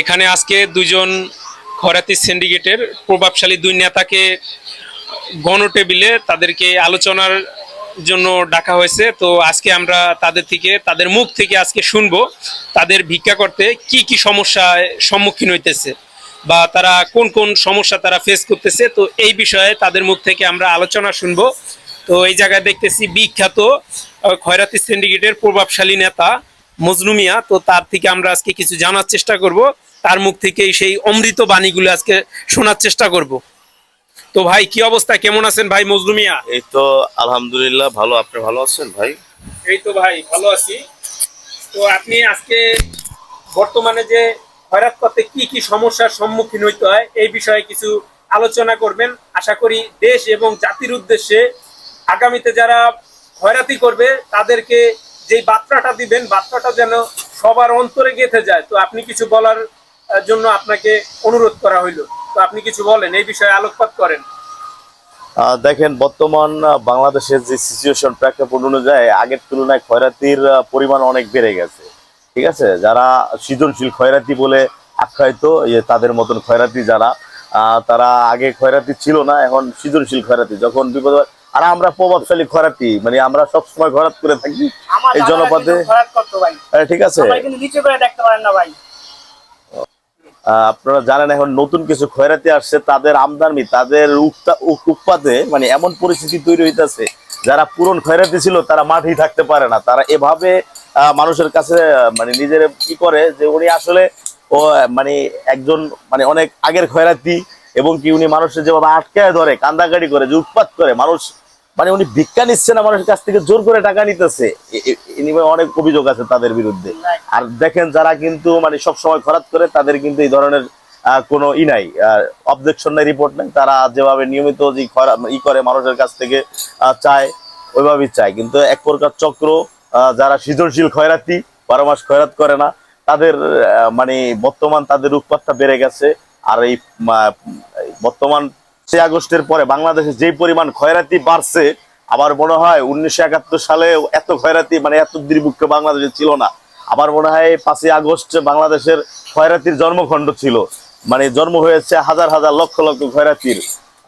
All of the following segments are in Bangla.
এখানে আজকে দুজন খরাতি সিন্ডিকেটের প্রভাবশালী দুই নেতাকে গণটেবিলে তাদেরকে আলোচনার জন্য ডাকা হয়েছে। তো আজকে আমরা তাদের থেকে, তাদের মুখ থেকে আজকে শুনব, তাদের ভিক্ষা করতে কি কি সমস্যায় সম্মুখীন হইতেছে বা তারা কোন কোন সমস্যা তারা ফেস করতেছে। তো এই বিষয়ে তাদের মুখ থেকে আমরা আলোচনা শুনব। তো এই জায়গায় দেখতেছি বিখ্যাত খয়রাতি সিন্ডিকেটের প্রভাবশালী নেতা মজনু মিয়া তো তার থেকে আমরা আজকে কিছু জানার চেষ্টা করব। তার মুখ থেকেই সেই অমৃত বাণীগুলো আজকে শোনার চেষ্টা করব। তো ভাই কি অবস্থা? কেমন আছেন ভাই মজনু মিয়া? এই তো আলহামদুলিল্লাহ ভালো। আপনি ভালো আছেন ভাই? এই তো ভাই ভালো আছি। তো আপনি আজকে বর্তমানে যে খয়রাত করতে কি কি সমস্যার সম্মুখীন হইতে হয় এই বিষয়ে কিছু আলোচনা করবেন। আশা করি দেশ এবং জাতির উদ্দেশ্যে আগামীতে যারা খয়রাতি করবে তাদেরকে যেই বার্তাটা দিবেন, বার্তাটা যেন সবার অন্তরে গেঁথে যায়। তো আপনি কিছু বলার জন্য আপনাকে অনুরোধ করা হইল। তো আপনি কিছু বলেন, এই বিষয়ে আলোকপাত করেন। দেখেন, বর্তমান বাংলাদেশের যে সিচুয়েশন প্রেক্ষাপট অনুযায়ী আগের তুলনায় খয়রাতির পরিমাণ অনেক বেড়ে গেছে। ঠিক আছে? যারা সৃজনশীল খয়রাতি বলে আখ্যায়িত ইয়ে তাদের মতন খয়রাতি যারা তারা আগে খয়রাতি ছিল না, এখন সৃজনশীল খয়রাতি যখন বিপদ আর আমরা প্রভাবশালী খয়রাতি মানে আমরা সবসময় খয়রাত করে থাকি এই জনপদে। খরাত ঠিক আছে। আপনারা জানেন এখন নতুন কিছু খয়রাতি আসছে তাদের আমদানি তাদের উৎপাদে মানে এমন পরিস্থিতি তৈরি হইতেছে যারা পুরন খয়রাতি ছিল তারা মাঠেই থাকতে পারে না। তারা এভাবে আহ, মানুষের কাছে মানে নিজের কি করে যে উনি আসলে ও মানে একজন মানে অনেক আগের খয়রাতি এবং কি উনি মানুষের যেভাবে আটকায় ধরে কান্দাকাটি করে যে উৎপাত করে মানুষ মানে উনি ভিক্ষা নিচ্ছে না মানুষের কাছ থেকে জোর করে টাকা নিতেছে। অনেক অভিযোগ আছে তাদের বিরুদ্ধে। আর দেখেন যারা কিন্তু মানে সব সময় খরাত করে তাদের কিন্তু এই ধরনের কোনো ই নাই। অবজেকশন নাই রিপোর্ট নাই। তারা যেভাবে নিয়মিত যে ই করে মানুষের কাছ থেকে চায় ওইভাবেই চায়। কিন্তু এক প্রকার চক্র যারা সৃজনশীল খয়রাতি বারো মাস খয়রাত করে না তাদের মানে বর্তমান তাদের উৎপাতটা বেড়ে গেছে। আর এই বর্তমান সে আগস্টের পরে বাংলাদেশে যে পরিমাণ খয়রাতি বাড়ছে, আমার মনে হয় উনিশশো একাত্তর সালে এত খয়রাতি মানে এত দুর্ভিক্ষ বাংলাদেশে ছিল না। আমার মনে হয় পাঁচই আগস্ট বাংলাদেশের খয়রাতির জন্মখণ্ড ছিল। মানে জন্ম হয়েছে হাজার হাজার লক্ষ লক্ষ খয়রাতির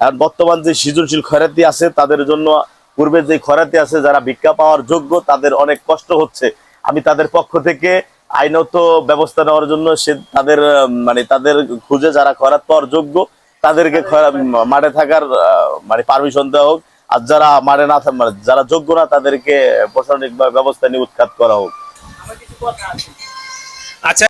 আর বর্তমান যে সৃজনশীল খয়রাতি আছে, তাদের জন্য পূর্বে যে খয়রাতি আছে, যারা ভিক্ষা পাওয়ার যোগ্য, তাদের অনেক কষ্ট হচ্ছে। আমি তাদের পক্ষ থেকে আইনত ব্যবস্থা নেওয়ার জন্য সে তাদের মানে তাদের খুঁজে যারা খয়রাত পাওয়ার যোগ্য তাদেরকে মাঠে থাকার মানে পারমিশন দেওয়া হোক। আর যারা মাঠে না মানে যারা যোগ্য না, তাদেরকে প্রশাসনিক ব্যবস্থা নিয়ে উৎখাত করা হোক। আচ্ছা